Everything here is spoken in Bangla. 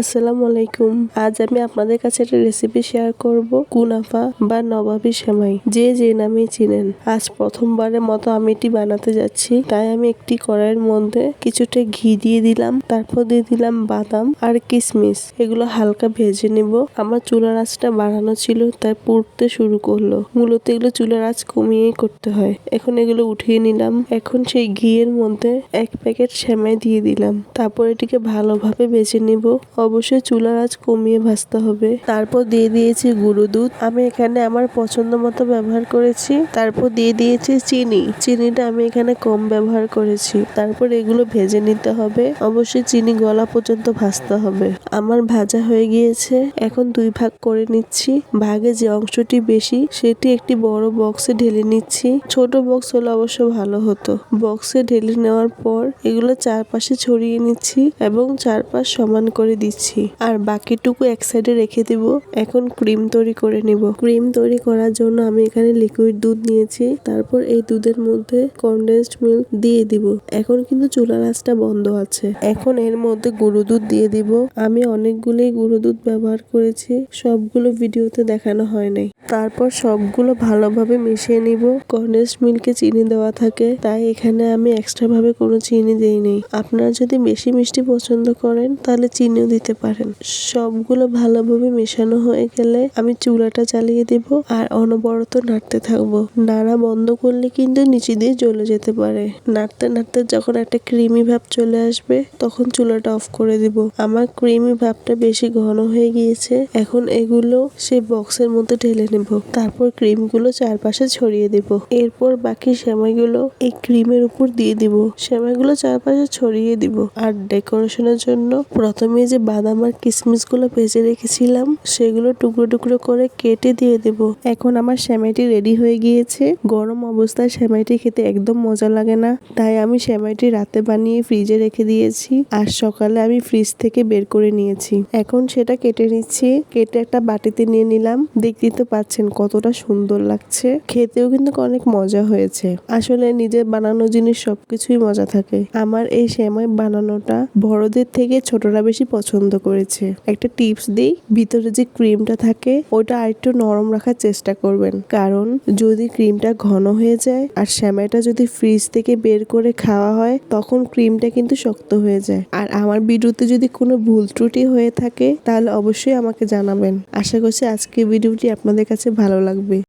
আসসালামু আলাইকুম। আজ আমি আপনাদের কাছে একটা রেসিপি শেয়ার করব, কুনাফা বা নবাবী সেমাই। যে যে নামে চিনেন, আজ প্রথমবারের মতো আমি এটি বানাতে যাচ্ছি। তাই আমি একটি কড়াইয়ের মধ্যে কিছুটা ঘি দিয়ে দিলাম, তারপর দিয়ে দিলাম বাদাম আর কিশমিশ এগুলো হালকা ভেজে নেব। আমার চুলার আঁচটা বাড়ানো ছিল, তাই পুড়তে শুরু করল। মূলত এগুলো চুলার আঁচ কমিয়েই করতে হয়। এখন এগুলো উঠিয়ে নিলাম। এখন সেই ঘিয়ের মধ্যে এক প্যাকেট সেমাই দিয়ে দিলাম। তারপর এটিকে ভালোভাবে বেছে নিব। অবশ্যই চুলার আঁচ কমিয়ে ভাজতে হবে। তারপর দিয়ে দিয়েছি গুঁড়ো দুধ। আমি এখানে আমার পছন্দ মতো ব্যবহার করেছি। তারপর দিয়ে দিয়েছি চিনি। চিনিটা আমি এখানে কম ব্যবহার করেছি। তারপর এগুলো ভেজে নিতে হবে। অবশ্যই চিনি গলা পর্যন্ত ভাজতে হবে। আমার ভাজা হয়ে গিয়েছে। এখন দুই ভাগ করে নিচ্ছি। ভাগে যে অংশটি বেশি, সেটি একটি বড় বক্সে ঢেলে নিচ্ছি। ছোট বক্স হলে অবশ্য ভালো হতো। বক্সে ঢেলে নেওয়ার পর এগুলো চারপাশে ছড়িয়ে নিচ্ছি এবং চারপাশ সমান করে দিচ্ছি। আর বাকিটুকু এক সাইডে রেখে দিব। এখন ক্রিম তৈরি করে নিব। ক্রিম তৈরি করার জন্য আমি এখানে লিকুইড দুধ নিয়েছি। তারপর এই দুধের মধ্যে কনডেন্সড মিল্ক দিয়ে দিব। এখন কিন্তু চুলা আঁচটা বন্ধ আছে। এখন এর মধ্যে গুঁড়ো দুধ দিয়ে দিব। আমি অনেকগুলোই গুঁড়ো দুধ ব্যবহার করেছি। সবগুলো ভিডিওতে দেখানো হয় নাই। তারপর সবগুলো ভালোভাবে মিশিয়ে নিব। কনডেন্সড মিল্কে চিনি দেওয়া থাকে। তাই এখানে আমি এক্সট্রা ভাবে কোনো চিনি দেই নেই আপনারা যদি বেশি মিষ্টি পছন্দ করেন, তাহলে চিনিও দিতে পারেন। সবগুলো ভালোভাবে মেশানো হয়ে গেলে আমি চুলাটা চালিয়ে দেব আর অনবরত নাড়তে থাকব। নাড়া বন্ধ করলে কিন্তু নিচে দিয়ে জ্বলে যেতে পারে। নাড়তে নাড়তে যখন একটা ক্রিমি ভাব চলে আসবে, তখন চুলাটা অফ করে দিব। আমার ক্রিমি ভাবটা বেশি ঘন হয়ে গিয়েছে। এখন এগুলো সেই বক্সের মধ্যে ঢেলে নেব। তারপর ক্রিমগুলো চারপাশে ছড়িয়ে দেব। এরপর বাকি সেমাইগুলো এই ক্রিমের উপর দিয়ে দিব। সেমাইগুলো চারপাশে ছড়িয়ে দিব। আর ডেকোরেশনের জন্য প্রথমে যে বাদাম আর কিশমিশগুলো ভেজে রেখেছিলাম, সেগুলো টুকরো টুকরো করে কেটে দিয়ে দেব। এখন আমার সেমাইটি রেডি হয়ে গিয়েছে। গরম অবস্থায় সেমাইটি খেতে একদম মজা লাগে না। তাই আমি সেমাইটি রাতে বানিয়ে ফ্রিজে রেখে দিয়েছি আর সকালে আমি ফ্রিজ থেকে বের করে নিয়েছি। এখন সেটা কেটে নিচ্ছি। কেটে একটা বাটিতে নিয়ে নিলাম। দেখতেই তো পাচ্ছেন কতটা সুন্দর লাগছে। খেতেও কিন্তু অনেক মজা হয়েছে। আসলে নিজের বানানো জিনিস সবকিছুই মজা থাকে। আমার এই সেমাই বানানোটা বড়দের থেকে ছোটরা বেশি পছন্দ করেছে। একটা টিপস দিই, ভিতরে যে ক্রিমটা থাকে, ওটা আরেকটু নরম রাখার চেষ্টা করবেন। কারণ যদি ক্রিমটা ঘন হয়ে যায় আর শ্যামাইটা যদি ফ্রিজ থেকে বের করে খাওয়া হয়, তখন ক্রিমটা কিন্তু শক্ত হয়ে যায়। আর আমার ভিডিওতে যদি কোনো ভুল ত্রুটি হয়ে থাকে, তাহলে অবশ্যই আমাকে জানাবেন। আশা করছি আজকের ভিডিওটি আপনাদের কাছে ভালো লাগবে।